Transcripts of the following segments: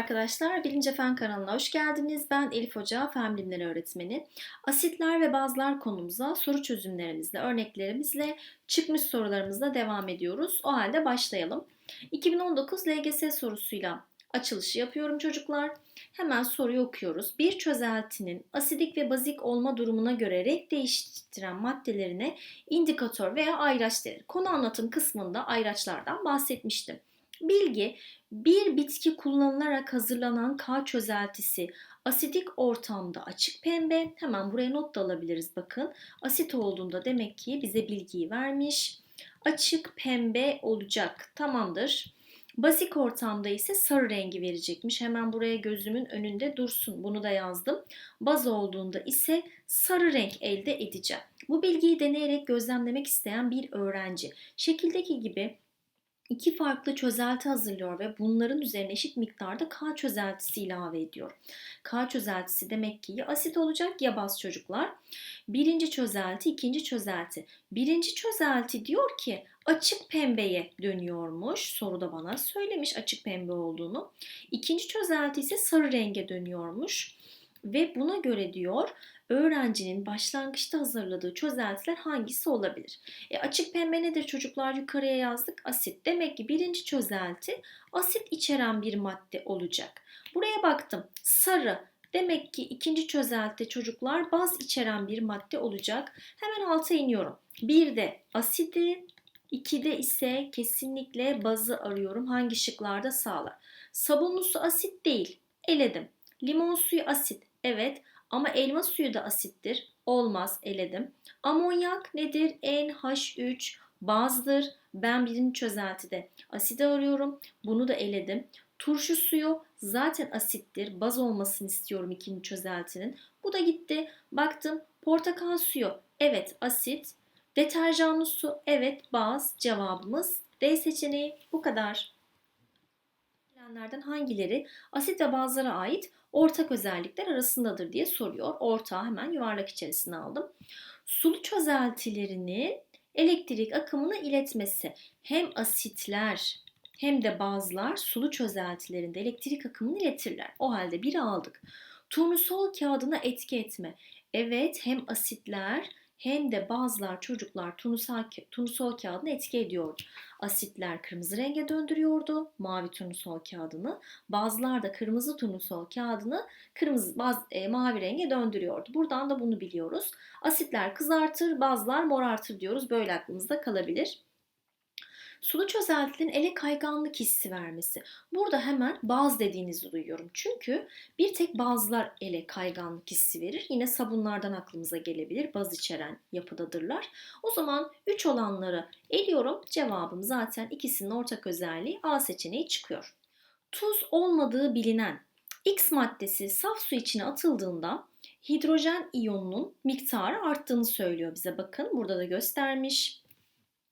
arkadaşlar, Bilince Fen kanalına hoş geldiniz. Ben Elif Hoca, Fen Bilimleri Öğretmeni. Asitler ve bazlar konumuza soru çözümlerimizle, örneklerimizle, çıkmış sorularımızla devam ediyoruz. O halde başlayalım. 2019 LGS sorusuyla açılışı yapıyorum çocuklar. Hemen soruyu okuyoruz. Bir çözeltinin asidik ve bazik olma durumuna göre renk değiştiren maddelerine indikatör veya ayraç denir. Konu anlatım kısmında ayraçlardan bahsetmiştim. Bilgi bir bitki kullanılarak hazırlanan K çözeltisi asidik ortamda açık pembe. Hemen buraya not da alabiliriz bakın. Asit olduğunda demek ki bize bilgiyi vermiş. Açık pembe olacak. Tamamdır. Bazik ortamda ise sarı rengi verecekmiş. Hemen buraya gözümün önünde dursun. Bunu da yazdım. Baz olduğunda ise sarı renk elde edeceğim. Bu bilgiyi deneyerek gözlemlemek isteyen bir öğrenci. Şekildeki gibi iki farklı çözelti hazırlıyor ve bunların üzerine eşit miktarda K çözeltisi ilave ediyor. K çözeltisi demek ki ya asit olacak ya baz çocuklar. Birinci çözelti, ikinci çözelti. Birinci çözelti diyor ki açık pembeye dönüyormuş. Soruda bana söylemiş açık pembe olduğunu. İkinci çözelti ise sarı renge dönüyormuş. Ve buna göre diyor öğrencinin başlangıçta hazırladığı çözeltiler hangisi olabilir? E, açık pembe nedir çocuklar? Yukarıya yazdık asit. Demek ki birinci çözelti asit içeren bir madde olacak. Buraya baktım. Sarı. Demek ki ikinci çözelti çocuklar baz içeren bir madde olacak. Hemen alta iniyorum. Bir de asidi, İkide ise kesinlikle bazı arıyorum. Hangi şıklarda sağlar? Sabunlu su asit değil. Eledim. Limon suyu asit. Evet. Ama elma suyu da asittir. Olmaz eledim. Amonyak nedir? NH3 bazdır. Ben birinci çözeltide asidi arıyorum. Bunu da eledim. Turşu suyu zaten asittir. Baz olmasını istiyorum ikinci çözeltinin. Bu da gitti. Baktım portakal suyu. Evet asit. Deterjanlı su. Evet baz. Cevabımız D seçeneği. Bu kadar. Bilenlerden hangileri asit ve bazlara ait ortak özellikler arasındadır diye soruyor. Ortağı hemen yuvarlak içerisine aldım. Sulu çözeltilerini elektrik akımını iletmesi hem asitler hem de bazlar sulu çözeltilerinde elektrik akımını iletirler. O halde biri aldık. Turnusol kağıdına etki etme. Evet hem asitler hem de bazılar çocuklar turnusol, kağıdını etki ediyordu. Asitler kırmızı renge döndürüyordu mavi turnusol kağıdını. Bazılar da kırmızı turnusol kağıdını kırmızı baz, e, mavi renge döndürüyordu. Buradan da bunu biliyoruz. Asitler kızartır, bazılar morartır diyoruz. Böyle aklımızda kalabilir. Sulu çözeltinin ele kayganlık hissi vermesi. Burada hemen baz dediğinizi duyuyorum. Çünkü bir tek bazlar ele kayganlık hissi verir. Yine sabunlardan aklımıza gelebilir. Baz içeren yapıdadırlar. O zaman 3 olanları eliyorum. Cevabım zaten ikisinin ortak özelliği A seçeneği çıkıyor. Tuz olmadığı bilinen X maddesi saf su içine atıldığında hidrojen iyonunun miktarı arttığını söylüyor bize. Bakın burada da göstermiş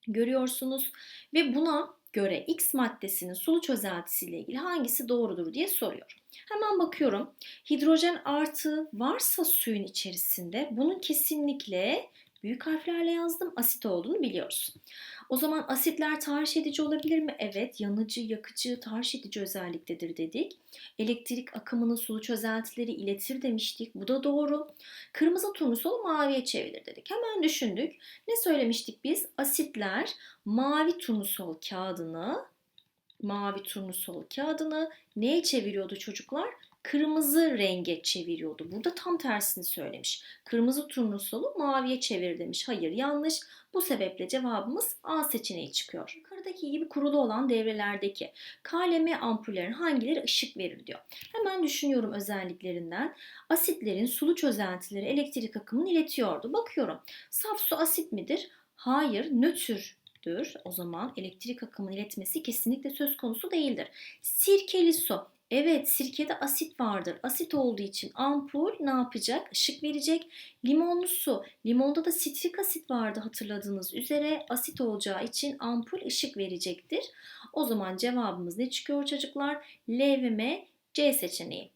görüyorsunuz ve buna göre X maddesinin sulu çözeltisiyle ilgili hangisi doğrudur diye soruyor. Hemen bakıyorum. Hidrojen artı varsa suyun içerisinde bunun kesinlikle büyük harflerle yazdım asit olduğunu biliyoruz. O zaman asitler tahriş edici olabilir mi? Evet, yanıcı, yakıcı, tahriş edici özelliktedir dedik. Elektrik akımını sulu çözeltileri iletir demiştik. Bu da doğru. Kırmızı turnusolu maviye çevirir dedik. Hemen düşündük. Ne söylemiştik biz? Asitler mavi turnusol kağıdını mavi turnusol kağıdını neye çeviriyordu çocuklar? Kırmızı renge çeviriyordu. Burada tam tersini söylemiş. Kırmızı turnusolu maviye çevir demiş. Hayır yanlış. Bu sebeple cevabımız A seçeneği çıkıyor. Yukarıdaki gibi kurulu olan devrelerdeki KLM ampullerin hangileri ışık verir diyor. Hemen düşünüyorum özelliklerinden. Asitlerin sulu çözeltileri elektrik akımını iletiyordu. Bakıyorum. Saf su asit midir? Hayır, nötr O zaman elektrik akımını iletmesi kesinlikle söz konusu değildir. Sirkeli su Evet sirkede asit vardır. Asit olduğu için ampul ne yapacak? Işık verecek. Limonlu su. Limonda da sitrik asit vardı hatırladığınız üzere. Asit olacağı için ampul ışık verecektir. O zaman cevabımız ne çıkıyor çocuklar? L ve M C seçeneği.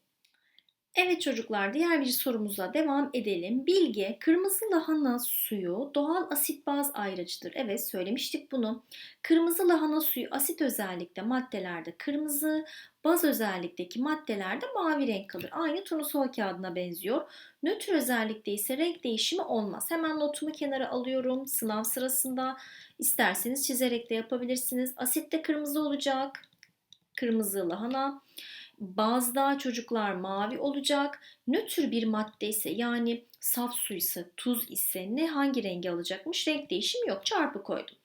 Evet çocuklar diğer bir sorumuza devam edelim. Bilge kırmızı lahana suyu doğal asit baz ayrıcıdır. Evet söylemiştik bunu. Kırmızı lahana suyu asit özellikle maddelerde kırmızı, baz özellikteki maddelerde mavi renk alır. Aynı turnusol kağıdına benziyor. Nötr özellikte ise renk değişimi olmaz. Hemen notumu kenara alıyorum. Sınav sırasında isterseniz çizerek de yapabilirsiniz. Asit de kırmızı olacak. Kırmızı lahana. Bazda çocuklar mavi olacak. Nötr bir madde ise yani saf su ise tuz ise ne hangi rengi alacakmış? Renk değişimi yok. Çarpı koydum.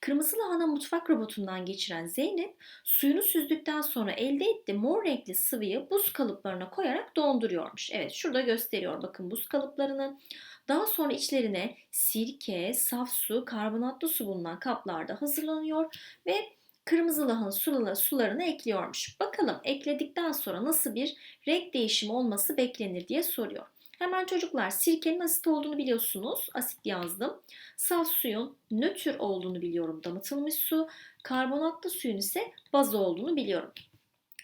Kırmızı lahana mutfak robotundan geçiren Zeynep suyunu süzdükten sonra elde ettiği mor renkli sıvıyı buz kalıplarına koyarak donduruyormuş. Evet şurada gösteriyor bakın buz kalıplarını. Daha sonra içlerine sirke, saf su, karbonatlı su bulunan kaplarda hazırlanıyor ve kırmızı suları, sularını ekliyormuş. Bakalım ekledikten sonra nasıl bir renk değişimi olması beklenir diye soruyor. Hemen çocuklar sirkenin asit olduğunu biliyorsunuz. Asit yazdım. Saf suyun nötr olduğunu biliyorum. Damıtılmış su. Karbonatlı suyun ise baz olduğunu biliyorum.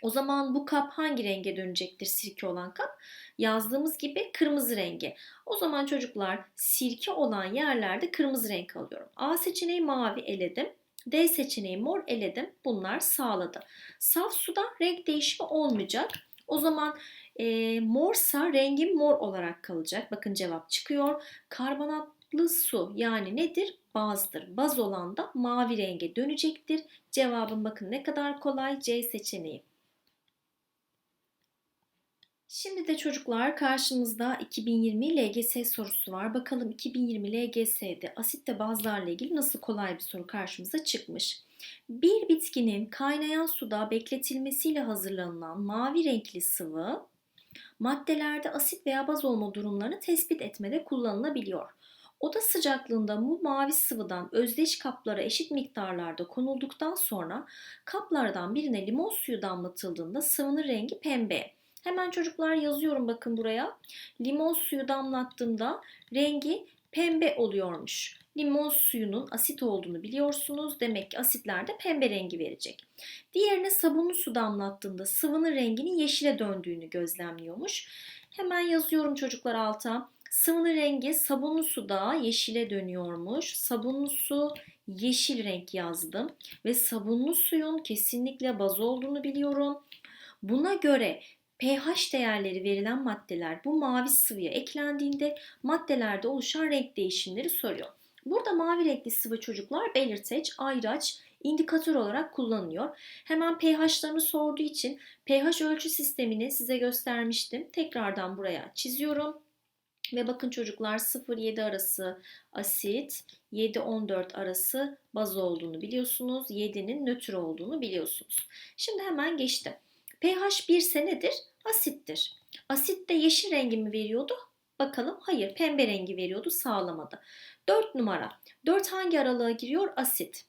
O zaman bu kap hangi renge dönecektir sirke olan kap? Yazdığımız gibi kırmızı rengi. O zaman çocuklar sirke olan yerlerde kırmızı renk alıyorum. A seçeneği mavi eledim. D seçeneği mor eledim. Bunlar sağladı. Saf suda renk değişimi olmayacak. O zaman e, morsa rengim mor olarak kalacak. Bakın cevap çıkıyor. Karbonatlı su yani nedir? Bazdır. Baz olan da mavi renge dönecektir. Cevabın bakın ne kadar kolay C seçeneği. Şimdi de çocuklar karşımızda 2020 LGS sorusu var. Bakalım 2020 LGS'de asit ve bazlarla ilgili nasıl kolay bir soru karşımıza çıkmış. Bir bitkinin kaynayan suda bekletilmesiyle hazırlanılan mavi renkli sıvı maddelerde asit veya baz olma durumlarını tespit etmede kullanılabiliyor. Oda sıcaklığında bu mavi sıvıdan özdeş kaplara eşit miktarlarda konulduktan sonra kaplardan birine limon suyu damlatıldığında sıvının rengi pembe. Hemen çocuklar yazıyorum bakın buraya. Limon suyu damlattığımda rengi pembe oluyormuş. Limon suyunun asit olduğunu biliyorsunuz. Demek ki asitler de pembe rengi verecek. Diğerine sabunlu su damlattığında sıvının renginin yeşile döndüğünü gözlemliyormuş. Hemen yazıyorum çocuklar alta. Sıvının rengi sabunlu suda yeşile dönüyormuş. Sabunlu su yeşil renk yazdım ve sabunlu suyun kesinlikle baz olduğunu biliyorum. Buna göre pH değerleri verilen maddeler bu mavi sıvıya eklendiğinde maddelerde oluşan renk değişimleri soruyor. Burada mavi renkli sıvı çocuklar belirteç, ayraç, indikatör olarak kullanılıyor. Hemen pH'larını sorduğu için pH ölçü sistemini size göstermiştim. Tekrardan buraya çiziyorum. Ve bakın çocuklar 0-7 arası asit, 7-14 arası baz olduğunu biliyorsunuz. 7'nin nötr olduğunu biliyorsunuz. Şimdi hemen geçtim. pH 1 ise nedir? Asittir. Asit de yeşil rengi mi veriyordu? Bakalım hayır pembe rengi veriyordu sağlamadı. 4 numara. 4 hangi aralığa giriyor? Asit.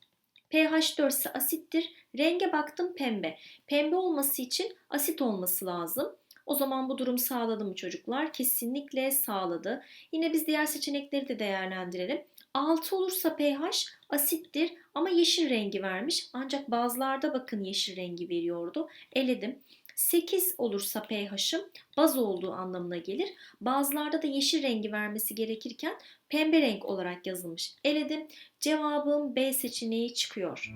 pH 4 ise asittir. Renge baktım pembe. Pembe olması için asit olması lazım. O zaman bu durum sağladı mı çocuklar? Kesinlikle sağladı. Yine biz diğer seçenekleri de değerlendirelim. 6 olursa pH asittir ama yeşil rengi vermiş. Ancak bazılarda bakın yeşil rengi veriyordu. Eledim. 8 olursa pH'ım baz olduğu anlamına gelir. Bazılarda da yeşil rengi vermesi gerekirken pembe renk olarak yazılmış. Eledim. Cevabım B seçeneği çıkıyor.